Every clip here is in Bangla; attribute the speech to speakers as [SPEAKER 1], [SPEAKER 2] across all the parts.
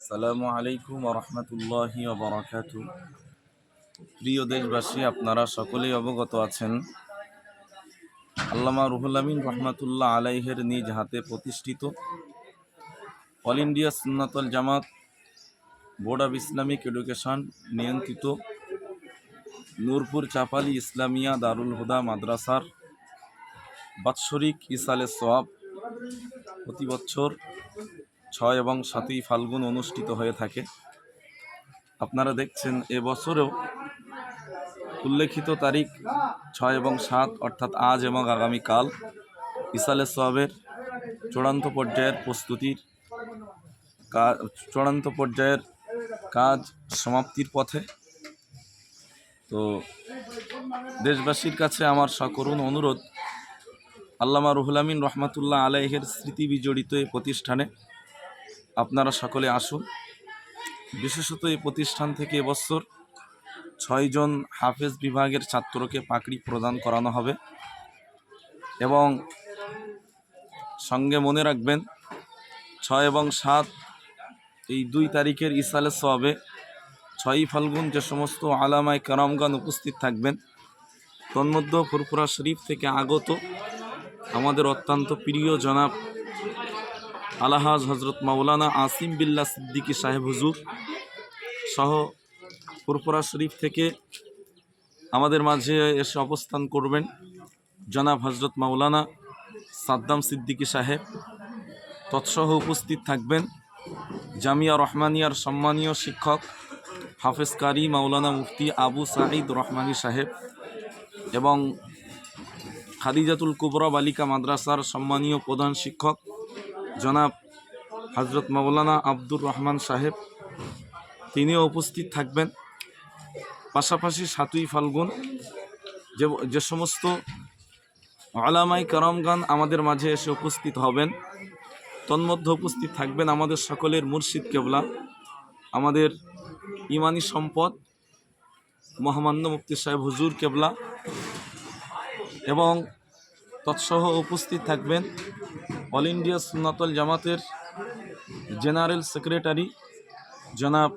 [SPEAKER 1] আসসালামু আলাইকুম রহমতুল্লাহ বরকাত প্রিয় দেশবাসী, আপনারা সকলেই অবগত আছেন, আল্লামা রুহুল আমিন রহমতুল্লাহ আলাইহের নিজ হাতে প্রতিষ্ঠিত all India Sunnatul Jamaat board of Islamic education নিয়ন্ত্রিত নূরপুর চাপালি ইসলামিয়া দারুল হুদা মাদ্রাসার বাৎসরিক ইসালে সোয়াব প্রতি বছর ছয় এবং সাতই ফাল্গুন অনুষ্ঠিত হয়ে থাকে। আপনারা দেখছেন এবছরেও উল্লেখিত তারিখ ছয় এবং সাত, অর্থাৎ আজ এবং আগামীকাল। ইসালে সোয়াবের চূড়ান্ত পর্যায়ের প্রস্তুতির চূড়ান্ত পর্যায়ের কাজ সমাপ্তির পথে। তো দেশবাসীর কাছে আমার সকরুণ অনুরোধ, আল্লামা রুহুল আমিন রহমাতুল্লাহ আলাইহের স্মৃতি বিজড়িত এই প্রতিষ্ঠানে আপনারা সকলে আসুন। বিশেষত এই প্রতিষ্ঠান থেকে এবছর ছয়জন হাফেজ বিভাগের ছাত্রকে পাকড়ি প্রদান করানো হবে এবং সঙ্গে মনে রাখবেন, ছয় এবং সাত এই দুই তারিখের ইসালে সবে ছয়ই ফাল্গুন যে সমস্ত আলামায় কারামগান উপস্থিত থাকবেন, তন্মধ্য ফুরফুরা শরীফ থেকে আগত আমাদের অত্যন্ত প্রিয় জনাব আলাহাজ হজরত মাওলানা আসিম বিল্লা সিদ্দিকী সাহেব হুজুর সহ ফুরফুরা শরীফ থেকে আমাদের মাঝে এসে অবস্থান করবেন জনাব হজরত মাওলানা সাদ্দাম সিদ্দিকী সাহেব। তৎসহ উপস্থিত থাকবেন জামিয়া রহমানিয়ার সম্মানীয় শিক্ষক হাফেজ কারি মাওলানা মুফতি আবু সাঈদ রহমানী সাহেব এবং খাদিজাতুল কুবরা বালিকা মাদ্রাসার সম্মানীয় প্রধান শিক্ষক জনাব হজরত মাওলানা আব্দুর রহমান সাহেব, তিনিও উপস্থিত থাকবেন। পাশাপাশি সাতই ফাল্গুন যে যে সমস্ত আলামাই কারামগান আমাদের মাঝে এসে উপস্থিত হবেন, তন্মধ্যে উপস্থিত থাকবেন আমাদের সকলের মুর্শিদ কেবলা, আমাদের ইমানি সম্পদ, মহামান্য মুফতি সাহেব হুজুর কেবলা এবং তৎসহ উপস্থিত থাকবেন অল ইন্ডিয়া সুন্নাতল জামাতের জেনারেল সেক্রেটারি জনাব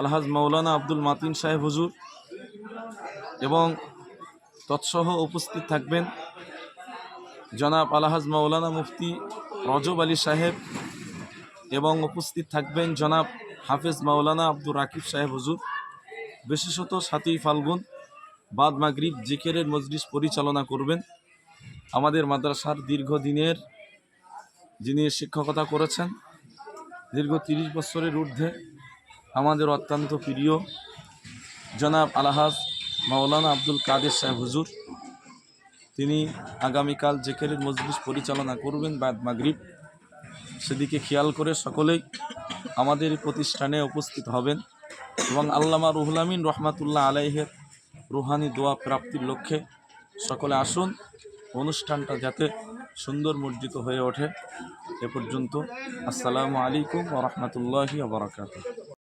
[SPEAKER 1] আলহাজ মৌলানা আব্দুল মাতিন সাহেব হুজুর এবং তৎসহ উপস্থিত থাকবেন জনাব আলহাজ মৌলানা মুফতি রজব আলী সাহেব এবং উপস্থিত থাকবেন জনাব হাফেজ মাওলানা আব্দুর রাকিব সাহেব হুজুর। বিশেষত সাতই ফাল্গুন, বাদ মাগরিব জিকেরের মজলিস পরিচালনা করবেন। আমাদের মাদ্রাসার দীর্ঘদিনের যিনি শিক্ষকতা করেছেন, দীর্ঘ তিরিশ বছরের ঊর্ধ্বে আমাদের অত্যন্ত প্রিয় জনাব আলহাজ মাওলানা আব্দুল কাদের সাহেব হুজুর। তিনি আগামীকাল জেকেরের মজলিস পরিচালনা করবেন বাদ মাগরিব। সেদিকে খেয়াল করে সকলেই আমাদের প্রতিষ্ঠানে উপস্থিত হবেন এবং আল্লামা রুহুল আমিন রহমাতুল্লাহ আলাইহের রুহানি দোয়া প্রাপ্তির লক্ষ্যে সকলে আসুন। অনুষ্ঠানটা যাতে সুন্দর মর্জিত হয়ে ওঠে এ পর্যন্ত। আসসালামু আলাইকুম বারাকাতুহ।